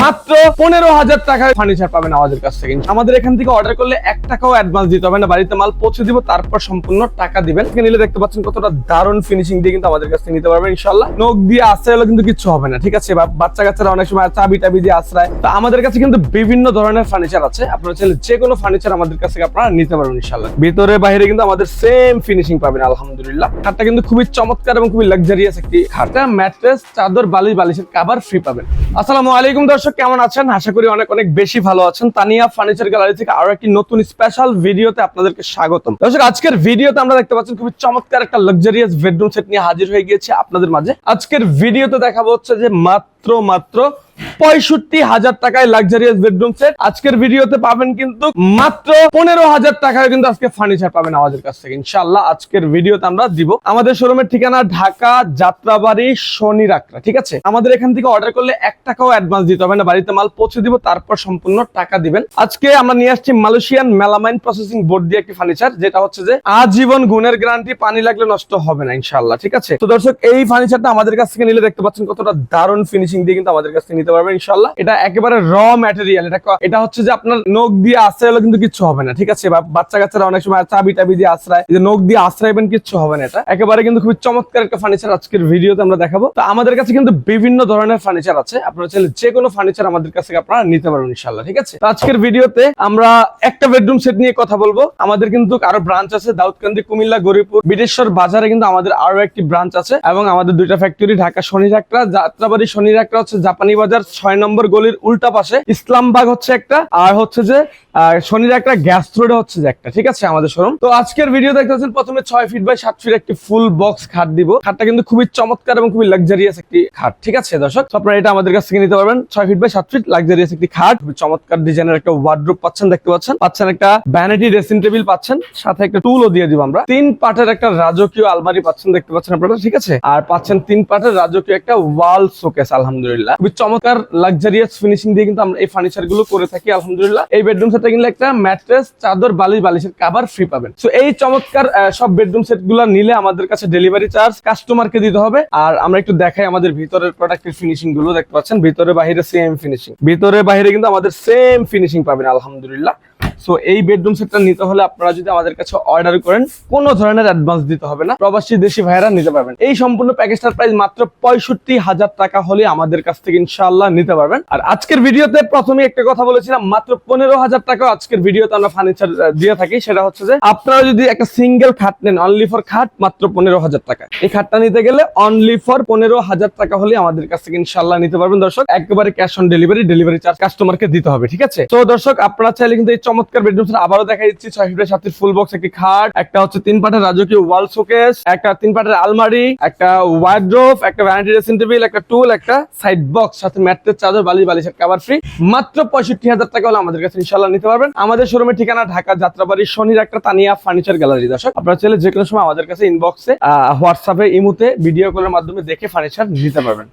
মাত্র পনেরো হাজার টাকায় ফার্নিচার পাবেন আমাদের কাছ থেকে। আমাদের এখান থেকে অর্ডার করলে এক টাকাও অ্যাডভান্স দিতে হবে না, বাড়িতে মাল পৌঁছে দিব, তারপর সম্পূর্ণ টাকা দিবেন। নিলে দেখতে পাচ্ছেন কতটা দারুণ ফিনিশিং দিয়ে কিন্তু আমাদের কাছ থেকে নিতে পারবেন ইনশাল্লাহ নখ দিয়ে আশ্রয় হলে কিন্তু কিছু হবে না, ঠিক আছে? বাচ্চা কাচ্চারা অনেক সময় চাবি টাবি দিয়ে আশ্রয়। তো আমাদের কাছে কিন্তু বিভিন্ন ধরনের ফার্নিচার আছে। আপনারা চাইলে যে কোনো ফার্নিচার আমাদের কাছ থেকে আপনারা নিতে পারবেন ইনশাল্লাহ ভিতরে বাইরে কিন্তু আমাদের সেম ফিনিশিং পাবেন, আলহামদুলিল্লাহ। খাটটা কিন্তু খুবই চমৎকার এবং খুবই লাক্সারিয়াস একটি খাটটা ম্যাট্রেস চাদর, বালিশ, বালিশের কাবার ফ্রি পাবেন। আসসালামু আলাইকুম দর্শক, কেমন আছেন? আশা করি অনেক অনেক বেশি ভালো আছেন। তানিয়া ফার্নিচার গ্যালারি থেকে আরও একটি নতুন স্পেশাল ভিডিওতে আপনাদেরকে স্বাগতম। দর্শক, আজকের ভিডিওতে আমরা দেখতে পাচ্ছেন খুবই চমৎকার একটা লাক্সারিয়াস বেডরুম সেট নিয়ে হাজির হয়ে গিয়েছে আপনাদের মাঝে। আজকের ভিডিওতে দেখাবো হচ্ছে যে মাত্র মাত্র পঁয়ষট্টি হাজার টাকায় লাক্সারিয়াস বেডরুম সেট আজকের ভিডিওতে পাবেন কিন্তু মাত্র পনেরো হাজার টাকায় কিন্তু আজকে ফার্নিচার পাবেন আমাদের কাছ থেকে। ইনশাল্লাহ আজকের ভিডিওতে আমরা দিব। আমাদের শোরুমের ঠিকানা ঢাকা, যাত্রাবাড়ি শনি রাকড়া ঠিক আছে? আমাদের এখান থেকে অর্ডার করলে এক টাকাও অ্যাডভান্স দিতে হবে না। বাড়িতে মাল পৌঁছে দিব, তারপর সম্পূর্ণ টাকা দিবেন। আজকে আমরা নিয়ে আসছি মালয়েশিয়ান মেলামাইন প্রসেসিং বোর্ড দিয়ে একটি ফার্নিচার যেটা হচ্ছে যে আজীবন গুণের গ্যারান্টি পানি লাগলে নষ্ট হবে না ইনশাল্লাহ ঠিক আছে? তো দর্শক, এই ফার্নিচারটা আমাদের কাছ থেকে নিলে দেখতে পাচ্ছেন কতটা দারুণ ফিনিশিং দিয়ে কিন্তু আমাদের কাছ থেকে নিতে পারবেন ইনশাল্লাহ এটা একেবারে র ম্যাটেরিয়াল এটা এটা হচ্ছে যে আপনার নখ দিয়ে আশ্রয় কিন্তু কিছু হবে না, ঠিক আছে? বাচ্চা কাচ্চারা অনেক সময় চাবি টাবি দিয়ে আশ্রয় যে নখ দিয়ে আশ্রয়বেন, কিচ্ছু হবে না এটা। একেবারে কিন্তু খুবই চমৎকার একটা ফার্নিচার আজকের ভিডিওতে আমরা দেখাবো। তো আমাদের কাছে কিন্তু বিভিন্ন ধরনের ফার্নিচার আছে। আপনারা চাইলে যে কোনো ফার্নিচার আমাদের কাছ আপনারা নিতে পারবেন ইনশাল্লাহ ঠিক আছে? তো আজকের ভিডিওতে আমরা একটা বেডরুম সেট নিয়ে কথা বলব। আমাদের কিন্তু আরও ব্রাঞ্চ আছে, দাউদকান্দি, কুমিল্লা, গরিপুর। বিদেশ্বর বাজারে কিন্তু আমাদের আরও একটি ব্রাঞ্চ আছে এবং আমাদের দুইটা ফ্যাক্টরি ঢাকা শনিরাকড়া যাত্রাবাড়ি শনিরাকড়া হচ্ছে জাপানি বাজার। ছয় নম্বর গলির উল্টা পাশে ইসলামবাগ হচ্ছে একটা, আর হচ্ছে যে শনির একটা গ্যাস রোডে হচ্ছে যে একটা, ঠিক আছে আমাদের শোরুম তো আজকের ভিডিও দেখতে প্রথমে ছয় ফিট বাই সাত ফিট একটি ফুল বক্স খাট দিব। খাটটা কিন্তু খুবই চমৎকার এবং খুবই লাক্সারিয়াস একটি খাট, ঠিক আছে দর্শক? আপনারা এটা আমাদের কাছ থেকে নিতে পারবেন, ছয় ফিট বাই সাত ফিট লাক্সারিয়াস একটি খাট। খুবই চমৎকার ডিজাইনের একটা ওয়ার্ড্রোপ পাচ্ছেন, দেখতে পাচ্ছেন? পাচ্ছেন একটা ভ্যানিটি ড্রেসিং টেবিল পাচ্ছেন, সাথে একটা টুলও দিয়ে দিব আমরা। তিন পাটের একটা রাজকীয় আলমারি পাচ্ছেন, দেখতে পাচ্ছেন আপনারা, ঠিক আছে? আর পাচ্ছেন তিন পাটের রাজকীয় একটা ওয়াল শোকেস আলহামদুলিল্লাহ। খুবই চমৎকার লাক্সারিয়াস ফিনিশিং দিয়ে কিন্তু আমরা এই ফার্নিচারগুলো করে থাকি, আলহামদুলিল্লাহ। এই বেডরুম সেটটা একটা ম্যাট্রেস চাদর, বালিশ, বালিশের ফ্রি পাবেন। এই চমৎকার সব বেডরুম সেটগুলো নিলে আমাদের কাছে ডেলিভারি চার্জ কাস্টমারকে দিতে হবে। আর আমরা একটু দেখাই আমাদের ভিতরের প্রোডাক্টের ফিনিশিংগুলো, দেখতে পাচ্ছেন? ভিতরে বাইরে সেম ফিনিশিং ভিতরে বাইরে কিন্তু আমাদের সেম ফিনিশিং পাবেন, আলহামদুলিল্লাহ। সো এই বেডরুম সেটটা নিতে হলে আপনারা যদি আমাদের কাছে অর্ডার করেন, কোনো ধরনের অ্যাডভান্স দিতে হবে না। প্রবাসী, দেশি ভাইয়েরা নিতে পারবেন। এই সম্পূর্ণ প্যাকেজটার প্রাইস মাত্র পঁয়ষট্টি হাজার টাকা হলে আমাদের কাছ থেকে ইনশাআল্লাহ নিতে পারবেন। আর আজকের ভিডিওতে প্রথমে একটা কথা বলেছিলাম, মাত্র পনেরো হাজার টাকা আজকের ভিডিওতে আমরা ফার্নিচার দিয়ে থাকি। সেটা হচ্ছে যে, আপনারা যদি একটা সিঙ্গেল খাট নেন অনলি ফর খাট, মাত্র পনেরো হাজার টাকা। এই খাটটা নিতে গেলে অনলি ফর পনেরো হাজার টাকা হলে আমাদের কাছ থেকে ইনশাআল্লাহ নিতে পারবেন। দর্শক, একেবারে cash on delivery delivery charge কাস্টমারকে দিতে হবে, ঠিক আছে? তো দর্শক, আপনারা চাইলে কিন্তু এই চমৎকার বেডরুম সেট আবারও দেখা দিচ্ছি ছয় ফিটের সাথে ফুল বক্স একটি খাট, একটা হচ্ছে তিন পাটের রাজকীয় ওয়াল শোকেস একটা তিন পাটের আলমারি, একটা ওয়ার্ড্রোপ একটা ভ্যানিটি ড্রেসিং টেবিল একটা টুল একটা সাইড বক্স সাথে ম্যাট্রেস, চাদর বালিশ বালিশের কাভার ফ্রি মাত্র পঁয়ষট্টি হাজার টাকা হলে আমাদের কাছে ইনশাল্লাহ নিতে পারবেন। আমাদের শোরুমের ঠিকানা ঢাকা যাত্রাবাড়ি, শনির একটা তানিয়া ফার্নিচার গ্যালারি দর্শক, আপনারা চাইলে যে কোনো সময় আমাদের কাছে ইনবক্সে হোয়াটসঅ্যাপে ইমুতে ভিডিও কলের মাধ্যমে দেখে ফার্নিচার নিতে পারবেন।